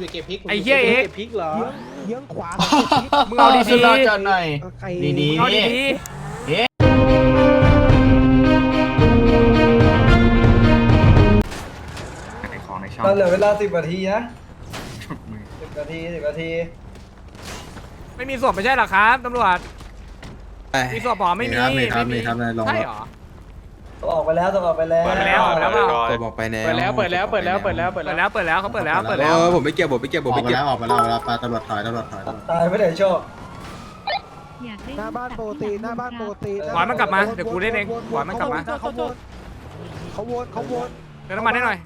เก็บพริกไอ้เหี้ยเอ็กก็บพริกเหรอเยื้องเยื้องขวามึงเอาดีสุดยอดๆจอดหน่อย ใครดีเอาดีในของในช่องเราเหลือเวลาสิบนาทีนะชุดมือสิบนาทีสิบนาทีๆไม่มีศพไม่ใช่เหรอครับตำรวจ มีศพหรอไม่มีมีครับมีครับไม่มีครับลอง ใช่เหรอ ต้องออกไปแล้วต้องออกไปแล้วเปิดไปแล้วเปิดไปแล้วเปล่าตัวบอกไปแล้วเปิดแล้วเปิดแล้วเปิดแล้วเปิดแล้วเปิดเปิดแล้วแล้วเปิดแล้วเขาเปิดแล้วเปิดแล้แล้ววผมไม่เก็บผมไม่เก็บผมออไม่กไปเก็บแล้วออกไปแล้วออกไปแล้วปลาตำรวจถอยตำรวจถอยตำรวจตายไม่ได้โชคหน้าบ้านปกติหน้าบ้านปกติขวานมันกลับมาเดี๋ยวกูเล่นเองขวานมันกลับมา เขาวนเขาวนเขาวนเติมน้ำมันให้หน่อย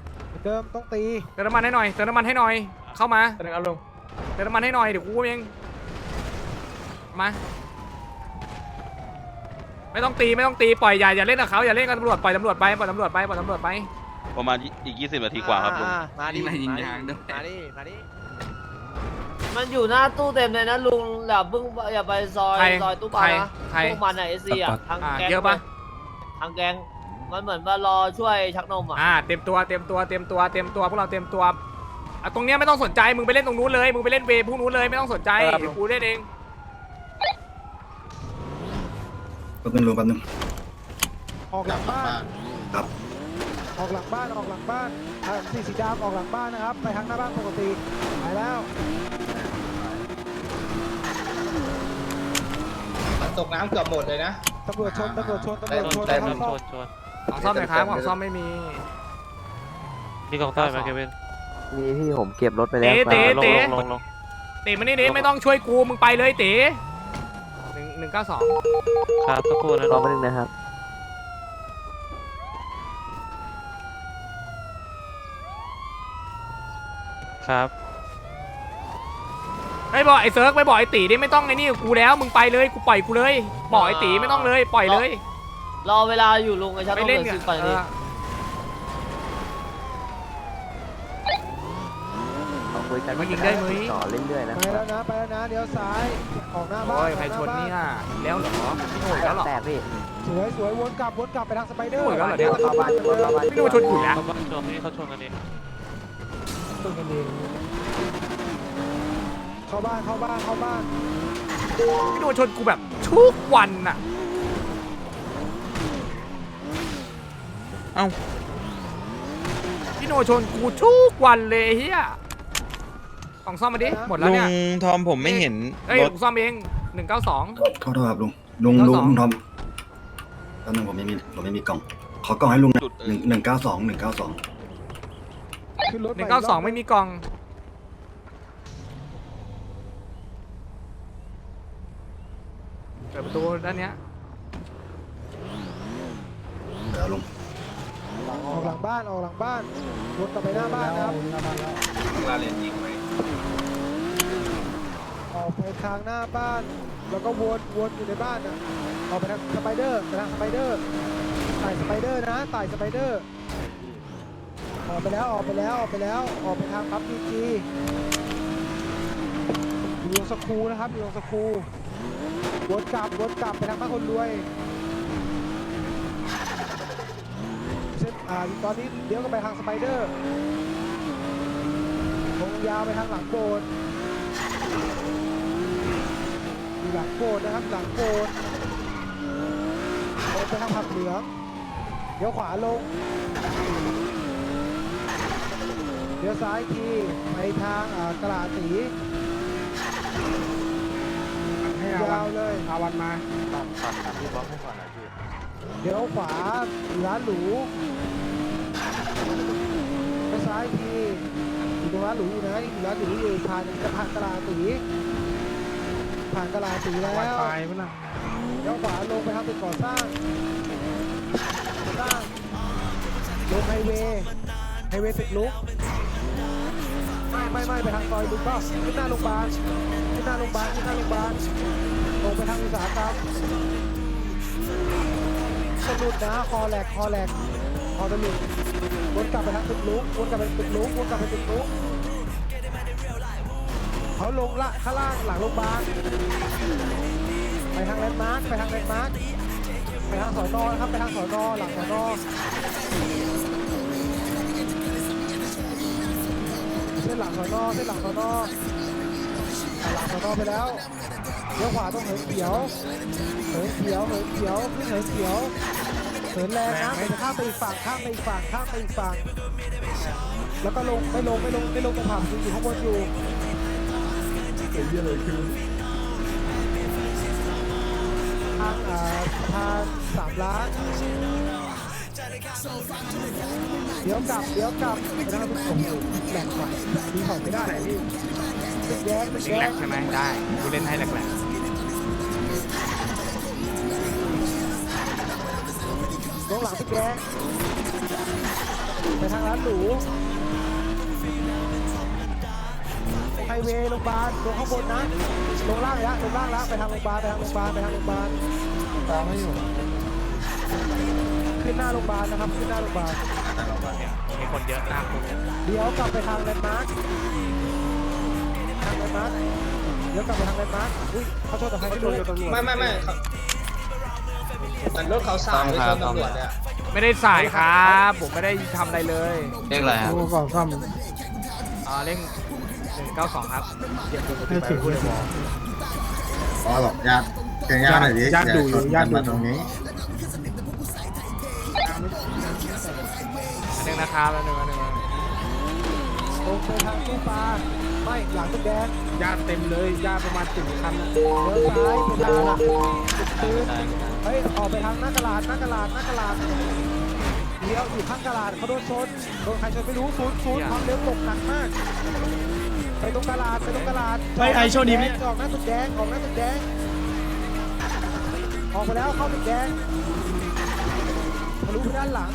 เดิมต้องตีเติมน้ำมันให้หน่อยเติมน้ำมันให้หน่อย เข้ามาแสดงอารมณ์เติมน้ำมันให้หน่อยเดี๋ยวกูเองมา ไม่ต้องตีไม่ต้องตีปล่อยอย่าอย่าเล่นกับเขาอย่าเล่นกับตำรวจปล่อยตำรวจไปปล่อยตำรวจไปปล่อยตำรวจไป ประมาณอีก 20 นาทีกว่าครับลุงมาดิยิงยางด้วย มาดิมาดิมันอยู่หน้าตู้เต็มเลยนะลุงอย่าเพิ่งอย่าไปซอยใครซอยตู้ปลาใครนะใคร พวกมันอะเอซีอะทางอ่าแก๊งเยอะปะทางแก๊งมันเหมือนว่ารอช่วยชักนมอะอ่าเต็มตัวเต็มตัวเต็มตัวเต็มตัวพวกเราเต็มตัวอะตรงเนี้ยไม่ต้องสนใจมึงไปเล่นตรงนู้นเลยมึงไปเล่นเวย์พวกนู้นเลยไม่ต้องสนใจเดี๋ยวกูเล่นเอง แป๊บนึงลุงแป๊บนึงออกหลังบ้าน ครับออกหลังบ้านออกหลังบ้านอ่าสีสีดำออกหลังบ้านนะครับ ไปทางหน้าบ้านปกติไปแล้วมันตกน้ำเกือบหมดเลยนะ ตำรวจชนตำรวจชนตำรวจชนเต็มเข้าเต็มซ่อมของซ่อมหน่อยครับของซ่อมไม่มีมีกองใต้ไหมเควินมีพี่ผมเก็บรถไปแล้วเต๋ครับเต๋ลงลงลงเต๋มานี่ดิไม่ต้องช่วยกูมึงไปเลยเต๋ห นึ่งหนึ่งเก้าสองครับสักครู่นะรน้อองแป๊บนึงนะครับ ครับไอ้บอกไอ้เซิร์กไปบอกไอ้ตีดิไม่ต้องไอ้นี่กับกูแล้ว มึงไปเลยกูปล่อยกูเลยบอกไอ้ตีไม่ต้องเลยปล่อยเลย รอเวลาอยู่ลุงไอ้ชักนไม่มเล่นเหลือกัสินบกว่านาทีขอคุยกันมันยิงได้ไหมต่อเรื่อยๆนะไปแล้วนะ ไปแล้วนะเดี๋ยวซ้าย ออกหน้าบ้านโอ้ยใครออกชนหาบ้าเนี่ยแล้วเหรอพี่โหดแล้วเหรอ แตกพี่สวยสวยวนกลับวนกลับไปทางสไปเดอร์โอ้ยแล้วเหรอเนี่ย เข้าบ้านเข้าบ้านพี่โหดชนกูแล้วเขาบ้านชนนี่เขาชนกันเองชนกันเองเข้าบ้านเข้าบ้านเข้าบ้านพี่โหดชนกูแบบทุกวันน่ะเอ้าพี่โหดชนกูทุกวันเลยเฮีย ของซ่อมมาดิ หมดแล้วลุเนี่ย งทอมผมไม่เห็นเอ้ยรถผมซ่อมเองหนึ่งเก้าสองโทษโทษครับลุงลุงเก้าลุงสองลุงทอมแป๊บนึงผมไม่มีผมไม่มีกล่อง ขอกล่องให้ลุงนะจุดหนึ่งหนึ่งเก้าสองหนึ่งเก้าสองขึ้นรถหนึ่งเก้าสองไม่มีกล่อง เปิดประตูด้านเนี้ย เดี๋ยวลุงออกหลังบ้านออกหลังบ้านวนกลับไปหน้าบ้านนะครับ ลาเลนยิงไป ออกไปทางหน้าบ้าน แล้วก็วนวนอยู่ในบ้านอะออกไปทางสไปเดอร์ไปทางสไปเดอร์ไต่สไปเดอร์นะไต่สไปเดอร์ออกไปแล้วออกไปแล้วออกไปแล้วออกไปทางปั๊มพีจีอยู่ตรงสคูนะครับอยู่ตรงสคูวนกลับวนกลับไปทางบ้านคนรวยเส้นอ่าตอนนี้เดี๋ยวก็ไปทางสไปเดอร์ตรงยาวไปทางหลังโบสถ์ หลังโบสถ์นะครับหลังโบสถ์เดินไปทางผักเหลืองเดี๋ยวขวาลงเดี๋ยวซ้ายทีไปทางอ่ากระสีให้อาวัยานวเลยอาวันมาเดี๋ยวขวาร้านหรูไปซ้ายทีอยู่ตรงร้านหรูอยู่นะนี่อยู่ร้านหรูอยู่ผ่านจะผ่านกระลาดสี ผ่านกระลาสีแล้วไวไฟมั้งนะเดี๋ยวขวาลงไปทางตึกก่อสร้างสร้างลงไฮเวย์ไฮเวย์ตึกลุกไม่ไม่ไม่ไปทางซอยลุกก็ขึ้นหน้าโรงพยาบาลขึ้นหน้าโรงพยาบาลขึ้นหน้าโรงพยาบาลลงไปทางอุตสาหกรรมสะดุดนะคอแหลกคอแหลกคอสะดุดวนกลับไปทางตึกลุกวนกลับไปตึกลุกวนกลับไปตึกลุก เขาลงละข้างล่างหลังโรงพยาบาลไปทางแลนด์มาร์คไปทางแลนด์มาร์คไปทางสอนอนะครับไปทางสอนอหลังสอนอเส้นหลังสอนอเส้นหลังสอนอหลังสอนอไปแล้วเลี้ยวขวาต้องเหินเขียวเหินเขียวเหินเขียวขึ้นเหินเขียวเหินแรงนะแต่จะข้ามไปอีกฝั่งข้ามไปอีกฝั่งข้ามไปอีกฝั่งแล้วก็ลงไม่ลงไม่ลงไม่ลงตรงผับอยู่ข้างบนอยู่ ทางอ่าทางสามล้านเดี๋ยวกลับเดี๋ยวกลับไปทางทุกผมแหลกกว่ามีของไม่ได้พี่แยกตึกเล่แยนแหลกใช่ไหมได้กูเล่นให้แหลกแหลกลงหลังตึกแยกไปทางร้านหรู ฮเวย์โรงพยาบาลลงข้างบนนะลงล่างแล้วลงล่างแล้วไปทางโรงพยาบาลไปทางโรงพยาบาลไปทางโรงพยาบาลตามไม่อยู่ขึ้นหน้าโรงพยาบาลนะครับขึ้นหน้าโรงพยาบาลเนี่ยมีคนเยอะหน้ากูเดี๋ยวกลับไปทางแลนด์มาร์คทางแลนด์มาร์คเดี๋ยวกลับไปทางแลนด์มาร์คอุ้ยเขาชนกับใครไม่รู้ไม่ไม่ไม่เขาเหมือนรถเขาสายไปชนตำรวจเนี่ยไม่ได้สายครับ ผมไม่ได้ทำอะไรเลยเรียกอะไรครับดูก่อนซ่อมอ่าเล่นหนึ่ง เก้าสองครับให้ถึงพูดบอกอ๋อหรอกญาติเก่งญาติหน่อยดิญาติดูอยู่ญาติดูมาตรงนี้อันหนึงนะครับอันหนึงอันหนึงตรงไปทางตู้ปลาไม่หลังตึกแดงญาติเต็มเลยญาติประมาณสี่คันเลี้ยวซ้ายไปทางตึกตื้นเฮ้ยออกไปทางหน้ากระลาดหน้ากระลาดหน้ากระลาดเลี้ยวอยู่ข้างกระลาดเขาโดนชนโดนใครชนไม่รู้ศูนย์ศูนย์ความเร็วตกหนักมาก ไปตรงกระลาดไปตรงกระลาดไปไอ้โชคดีไหม ออกหน้าตึกแดงออกหน้าตึกแดงออกไปแล้วเข้าตึกแดงทะลุไปด้านหลัง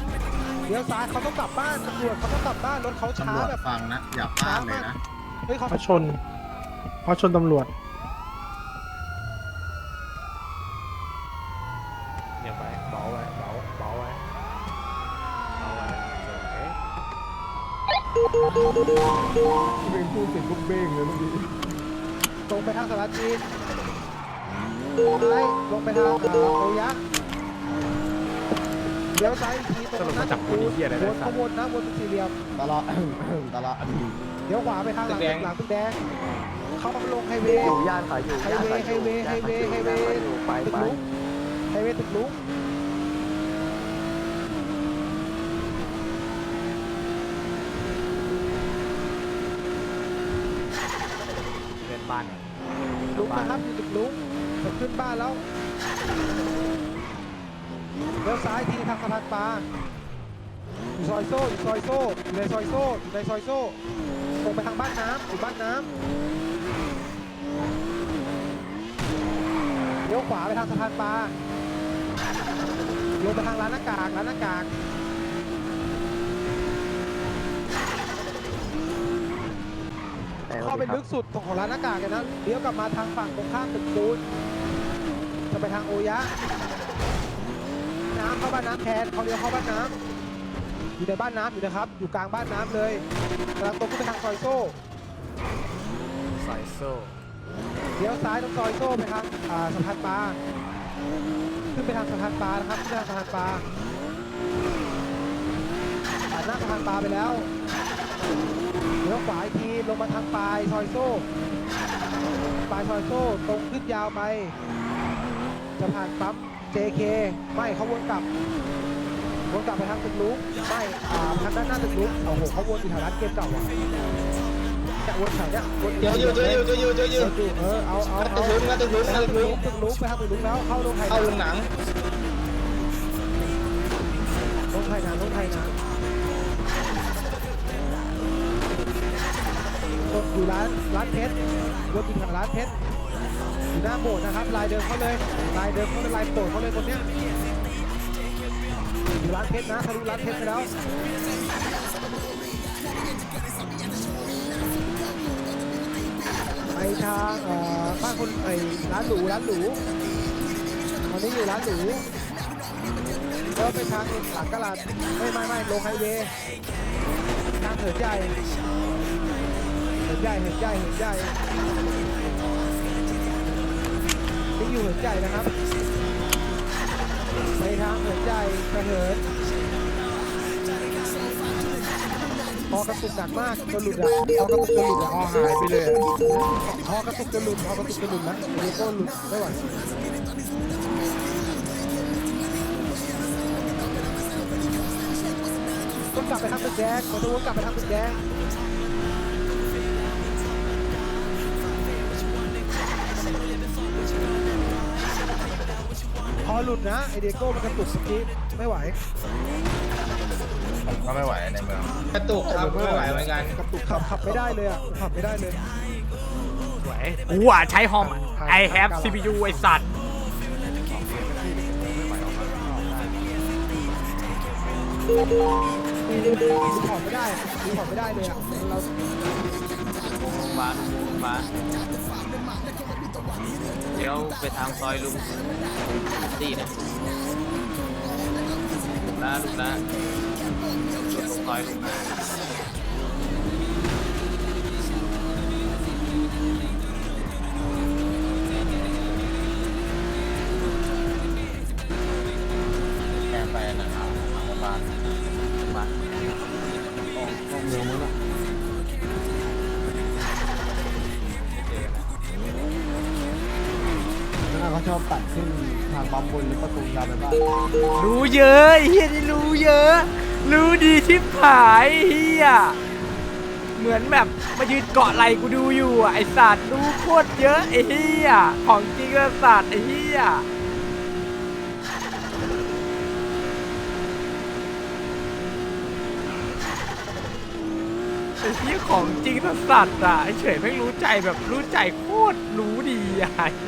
เลี้ยวซ้ายเขาต้องกลับบ้านตำรวจเขาต้องกลับบ้านรถเขาช้าตำรวจแบบฟังนะ อย่าพลาดเลยนะเฮ้ยเขา เขาชนเขาชนตำรวจ เดี๋ยวไปเบาไว้เบาเบาไว้เบาไว้โอ เคเป็นผู้สิทธิ์ลูกเบ้งเลยเมื่อกี้ตรงไปทางสารจีนซ้ายลงไปทางอ่าโอยะเลี้ยวซ้ายอีกทีตรงสรุปหน้ามาจับกูนี่เหี้ยอะไรวได้นสัขตว์บวนนะวนเป็นสี่เหลี่ยมตลอดตลอดเดี๋ยวขวาไปทางหลังตึกแดงหลังตึกแดง เข้าลงไฮเวย์อยู่ย่านขายอยู่ไฮย่านเวขายย์อไฮยู่เวย์ไฮย่านเวขายย์ไฮอยู่เวย่านย์ขายอยู่ไปตึกไปลุกไฮเวย์ตึกลุก เล่น บ้านเนี่ยลุกนะครับอยู่ตึกลุกจะขึ้นบ้านแล้วเลี้ยวซ้ายทีทางสะพานปลาอยู่ซอยโซ่อยู่ซอยโซ่อยู่ในซอยโซ่อยู่ในซอยโซ่ตรงไปทางบ้านน้ำอยู่บ้านน้ำเลี้ยวขวาไปทางสะพานปลาลงไปทางร้านหน้ากากร้านหน้ากาก เข้าไปลึกสุดของร้านหน้ากากเลยนะเลี้ยวกลับมาทางฝั่งตรงข้ามตึกปูนจะไปทางโอยะ น้ำเข้าบ้านน้ำแทนเขาเลี้ยวเข้าบ้านน้ำอยู่ในบ้านน้ำอยู่นะครับ อยู่กลางบ้านน้ำเลยกำลังตรงขึ้นไปทางซอยโซ่ใส่โซ่เลี้ยวซ้ายตรงซอยโซ่ไปทางอ่าสะพานปลาขึ้นไปทางสะพานปลานะครับขึ้นไปทางสะพานปลาผ่านหน้าสะพานปลาไปแล้วเลี้ยวขวาอีกที ลงมาทางปลายซอยโซ่ปลายซอยโซ่ตรงขึ้นยาวไป จะผ่านปั๊ม JK ไม่เขาวนกลับวนกลับไปทางตึกลุกไม่อ่าทางด้านหน้าตึกลุกโอ้โหเขาวนอยู่แถวร้านเกมเก่าอะจะวนแถวเนี้ยวนเดี๋ยวอยู่เดี๋ยวอยู่เดี๋ยวอยู่เดี๋ยวอยู่วนอยู่เออเอาเอางัดตึเอากลุ้งงัดตึกลุ้งไปงัดทางตึตึกกลุ้ลุงกตึกลุกไปทางตึกลุกแล้วเข้าลงไทยเข้าโรงหนังลงไทยนานลงไทยนานก อยู่ร้านร้านเพชรวนอยู่แถวร้านเพชรอยู่หน้าโบสถ์นะครับ ลายเดิมเขาเลยลายเดิมเขาเลยลายโบสถ์เขาเลยคนเนี้ยอยู่ร้านเพชรนะทะลุร้านเพชรไปแล้วไปทางบ้านคนไอ้ร้านหรูร้านหรูตอนนี้อยู่ร้านหรูแล้วไปทางหลังกะลาดไม่ไม่ไม่ลงไฮเวย์ทางเหินใหญ่ หินใหญ่เหินใหญ่เหินใหญ่นี่อยู่เหินใหญ่นะครับไปทางเหินใหญ่กระเหินพอกระตุกหนักมากจนหลุดอะพอกระตุกจนหลุดอะพอหายไปเลยอะพอกระตุกจนหลุดพอกระตุกจนหลุดนะเดี๋ยวก็หลุดไม่ไหวต้องกลับไปทำตึกแดงขอโทษกลับไปทำตึกแดง พอหลุดนะไอเดียโก้มันกระตุกสกีไม่ไหวก็ไม่ไหวในเมืองกระตุกครับไม่ไหวเหมือนกันกระตุกขับขับไม่ได้เลยอะขับไม่ได้เลยสวยกูอะใช้ฮอม I have CPU ไอสัตว์ ดูถอดไม่ได้ดูถอดไม่ได้เลยอะเรามามาเดี๋ยวไปทางซอยลุงตีนะลุงนะลุงนะซอยลุงนะ เขาชอบตัดขึ้นทางปั๊มบนหรือประตูยาวไปบ้างรู้เยอะไอ้เฮียนี่รู้เยอะ รู้ดีชิบหายไอ้เฮียเหมือนแบบมายืนเกาะไหลกูดูอยู่อะไอสัตว์รู้โคตรเยอะไอ้เฮียของจริงเลยสัตว์ไอ้เฮียไอเฮียของจริงนะสัตว์อะไอเฉยไม่งรู้ใจแบบรู้ใจโคตรรู้ดีอะไอ้เฮีย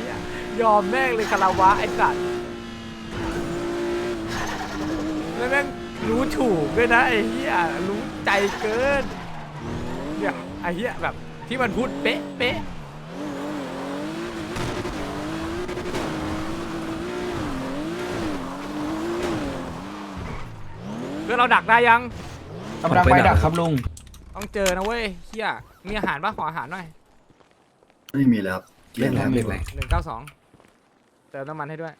ยอมแม่งเลยคาราวะไอ้สัตว์แล้วแม่งรู้ถูกด้วยนะไอ้เหี้ยรู้ใจเกินเนี่ยไอ้เหี้ยแบบที่มันพูดเป๊ะเป๊ะเพื่อนเราดักได้ยัง กำลังไปดักครับลุง ต้องเจอนะเว้ยเหี้ยมีอาหารปะขออาหารหน่อยไม่มีแล้วครับเกลี้ยงแล้วเล่นอะไรหนึ่งเก้าสอง เติมน้ำมันให้ด้วย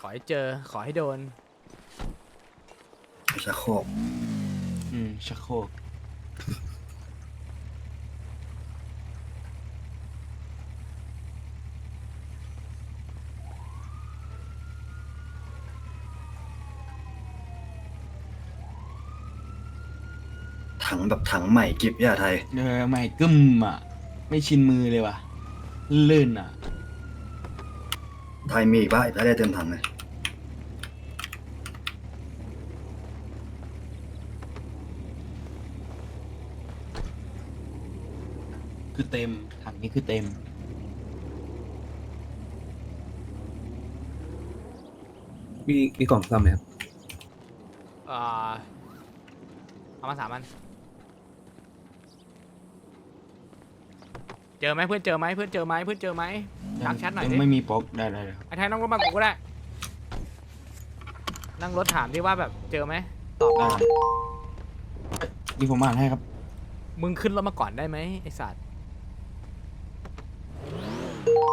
ขอให้เจอ ขอให้โดน ชักโครกอืมชักโครกถังแบบถังใหม่กิบยาไทย เออไม่กึ้มอะ ไม่ชินมือเลยว่ะ ลื่นอะ ไทยมีอีกบ้างถ้าได้เต็มถังเลยคือเต็มถังนี้คือเต็ม มีมีกล่องซ่อมไหมครับ เอ่อเอามาสามอัน เจอไหมเพื่อนเจอไหมเพื่อนเจอไหมเพื่อนเจอไหม ทักแชทหน่อยยัดิงไม่มีป๊อกได้ได้ครับไอ้ไทยนั่งรถมากูก็ได้ นั่งรถถามดิว่าแบบเจอไหม ตอบได้มา นี่ผมอ่านให้ครับ มึงขึ้นรถมาก่อนได้ไหมไอสัตว์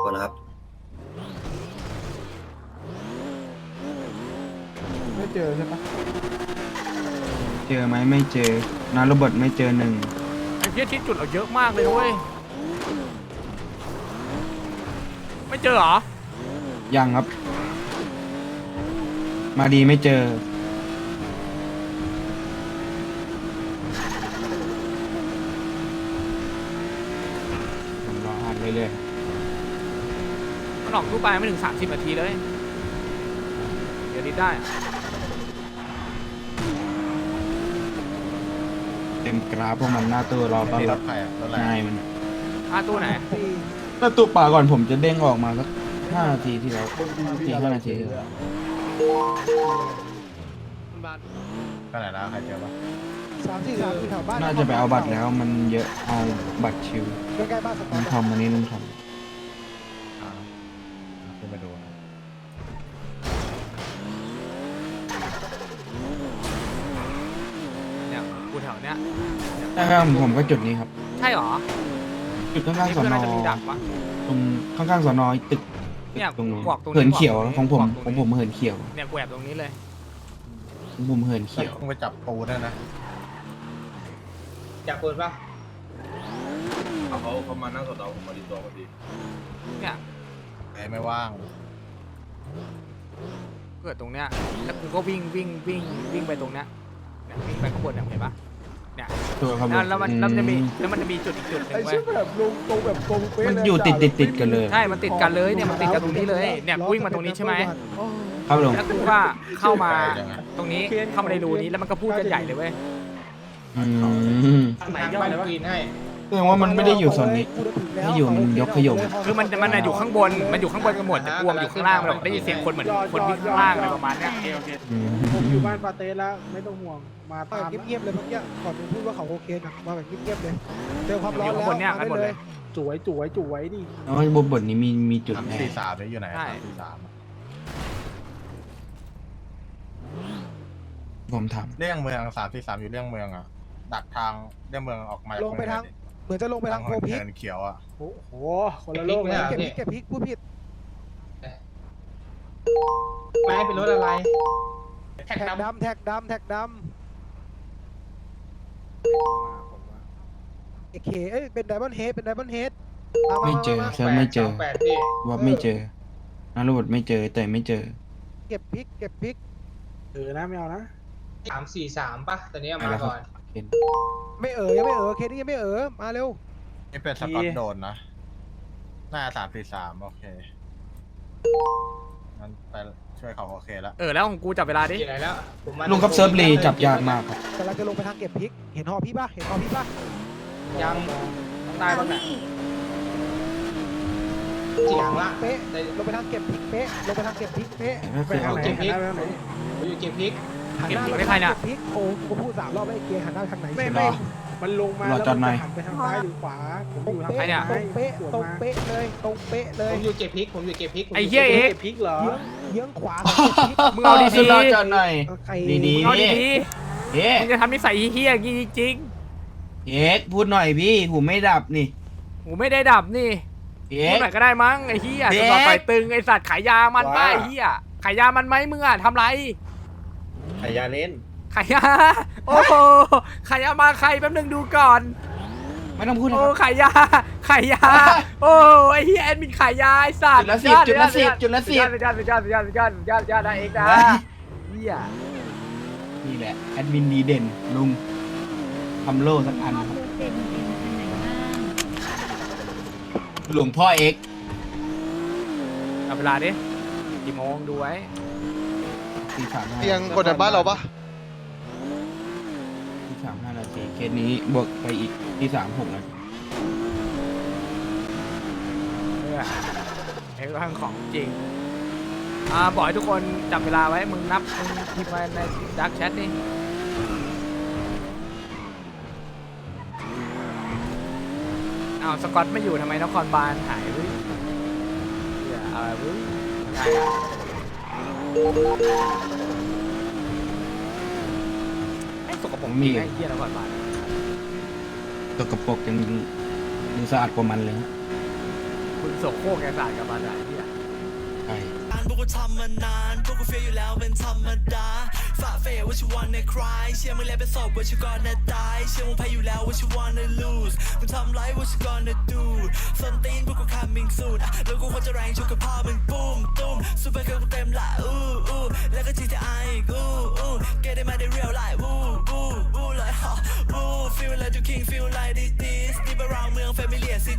พอแล้วครับ ไม่เจอใช่ปะเจอไหมไม่เจอนาโรเบิร์ตไม่เจอหนึ่งไอ้เพี้ยที่จุดเราเยอะมากเลยนะเว้ย ไม่เจอเหรอ ยังครับ มาดีไม่เจอ ผมรออ่านเรื่อยมันออกรูปไปไม่ถึง 30นาทีเลย เดี๋ยวนี้ได้อะๆเต็มกราฟพวกมันหน้าตัวรอต้อนรับใครอะรถอะไรนายมันอะตู้ไหน ตีหน้าตัวป่าก่อนผมจะเด้งออกมาสักห้านาทีที่แล้วสี่ห้านาทีที่แล้วก็ไหนแล้วใครเจอปะสามสี่สามสี่แถวบ้านน่าจะไปเอาบัตรแล้ว มันเยอะเอาบัตรชิวใกล้ๆบ้านสกอลุตงทอมวันนี้ลุงทอมอ่าขึ้นมาดูนะเนี่ยกูแถวเนี้ยใช่ครับผมก็จุดนี้ครับ ใช่เหรอ จุดข้างนี่ๆสอเพื่อนนน่าจะมีดักปะตรงข้างๆสอนอตึกเนี่ยตรงนู้นบอกตรงนี้เหินเขียวบอกตรงนี้ของผมบอกตรงนี้ของผมเหินเขียวเนี่ยกูแอบตรงนี้เลยมุมเหินเขียวไปจับปูได้นะอยากปืนปะเขาเขามานั่งสดเราผมมาดีตัวพอดีเนี่ยไม่ว่างเกิดตรงเนี้ยแล้วกูก็วิ่งวิ่งวิ่งวิ่งไปตรงเนี้ยเนี่ยวิ่งไปข้างบนเนี่ยเห็นปะ เนี่ยตัวขบวแล้วนแล้วมันแล้วมันจะมีแล้วมันจะมีจุดอีกจุดหนึ่งไอ้เว้ย ชื่อแบบลงตรงแบบตรงเป๊ะมันอยู่ติดติดติดกันเลย ใช่มันติดกันเลยเนี่ยมันติดกันตรงนี้เลยเนี่ยกูวิ่งมาตรงนี้ใช่ไหม ครับลุงแล้วกูก็เข้ามาตรงนี้เข้ามาในรูนี้แล้วมันก็พูดกันใหญ่เลยเว้ย อืม ไหนย่อยกรีนให้ แสดงว่ามันไม่ได้อยู่โซนนี้ไม่อยู่มันยกขยม คือมันมันน่ะอยู่ข้างบน มันอยู่ข้างบนกันหมดแต่กลัวมันอยู่ข้างล่างมันหรอกได้ยินเสียงคนเหมือนคนวิ่งข้างล่างอะไรประมาณเนี้ยอืมผมอยู่บ้านปาเต้แล้วไม่ต้องห่วงมาตามเงียบๆเลยเมื่อกี้ก่อนมึงพูดว่าเขาโอเคนะมาแบบเงียบๆเลยเจอความร้อนอยู่แล้วข้างบนเนี่ยกันหมดเลยจุ๋ยจุ๋ยจุ๋ยดิแล้วบนบทนี้มีมีจุดไหนสี่สามอยู่ไหนใช่สี่สามผมถามเลี่ยงเมืองสามสี่สามอยู่เลี่ยงเมืองอะดักทางเลี่ยงเมืองออกมาลงไปทาง เหมือนจะลงไปทางโพพิกเขียวอะโอ้โหคนละโลกเลยเก็บพริกเก็บพริกพูดผิดไม่ให้เป็นรถอะไรแท็กดำแท็กดำแท็กดำเอเคเอ้ยเป็นไดมอนด์เฮดเป็นไดมอนด์เฮดไม่เจอเซิร์ฟไม่เจอแปดพี่ว่าไม่เจอนักบทไม่เจอแต่ไม่เจอ เก็บพริกเก็บพริกเออนะไม่เอานะสามสี่สามปะตอนนี้เอาไปมาแล้วครัก่บอน เห็นไม่เออยังไม่เออเคนี่ยังไม่เออมาเร็ว นี่เป็นสกอตโดนนะ หน้าสามสี่สามโอเคงั้นไปช่วยเขาโอเคแล้วเออแล้วของกูจับเวลาดิอยู่ไหนแล้วผมมาลุงครับเซิร์ฟรีจับยากมากครับกำลังจะลงไปทางเก็บพริก เห็นหอพี่ป่ะ เห็นหอพี่ป่ะ ยังตายบ้างแหละเสียงละเป๊ะ ลงไปทางเก็บพริกเป๊ะ ลงไปทางเก็บพริกเป๊ะก็คือเอาเก็บพริกผมอยู่เก็บพริก หันหน้าไปทางเก็บพริกโอ้กูพูดสามรอบแล้วไอ้เกียร์หันหน้าไปทางไหนไม่ไม่ มันลงมาหล่อจัดหน่อยหันไปทางซ้ายหรือขวา ผมอยู่ทางซ้ายตรงเป๊ะตรงเป๊ะเลยตรงเป๊ะเลยผมอยู่เก็บพริก ผมอยู่เก็บพริกผมไอ้เหี้ยเอ๊ะก็บพริกเหรอ เยื้องเยื้องขวาของเก็บพริกมึงเอาดีสุดยอดจัดหน่อยใครดีๆเอาดีเอ๊ะๆมึงจะทำนิสัยเฮี้ยๆอย่างงี้จริงเอ๊ะพูดหน่อยพี่หูไม่ดับนี่ๆกูไม่ได้ดับนี่เอ๊ะพูดหน่อยก็ได้มั้งไอ้เฮี้ยเด็จะกต่อไปตึงไอ้สัตว์ขายยามันป้าว้าไอ้เฮี้ยขายยามันไหมมึงอะทำไร ขายยาเล่นขายยาโอ้โหขายยามาใครแป๊บนึงดูก่อน ไม่ต้องพูดนะโอ้ครับขายยาขายยา โอ้ไอ้เฮียแอดมินขายยาไอ้สัตว์จุดละสิบจุดละสิบจุดละสิบยอดยอดยอดยอดยอดยอดยอดได้เองนะเฮียนี่แหละแอดมินดีเด่นลุงทำโล่สักอันนะครับหลวงพ่อเอ็กซ์เอาเวลาดิกี่โมงดูไว้ สี่สามห้าเตียงกดในบ้านเราปะที่สามห้านาทีเคสนี้บวกไปอีกที่สามหกนาทีเนี่ยไอ้เรื่องของจริง อ่าบอกให้ทุกคนจับเวลาไว้ มึงนับมึงพิมพ์มาในดักแชทนี่อ้าวสกอตไม่อยู่ทำไมนครบาลหายเว้ยเหี้ยอะไรเว้ยหายอะ ไอ้สกปรกจริงไอ้เหี้ยนครบาลตัวกระปรกยังดูสะอาดกว่ามันเลยฮะคุณโสโครกแกสาดกับมาสายที่อะใช่พวกกูทำมานาน พวกกูเฟียอยู่แล้วเป็นธรรมดา ฝ่าเฟยว่าชิวันในคลายเชื่อมึงแล้วเป็นศพว่าชิวก่อนนะตายเชื่อมึงแพ้อยู่แล้วว่าชิวันใน lose มึงทำไรว่าชิก่อนนะ do ส้นตีนพวกกู coming soon อะแล้วกูควรจะแรงชุกกับพ่อมึงปุ้มตุ้มซูเปอร์เกิร์ลกูเต็มละอู้อู้แล้วก็ GTI อีกอู้อู้ get it มาได้ real life อู้อู้อู้เลยฮะอู้ feel like the king feel like this this deep around เมือง family city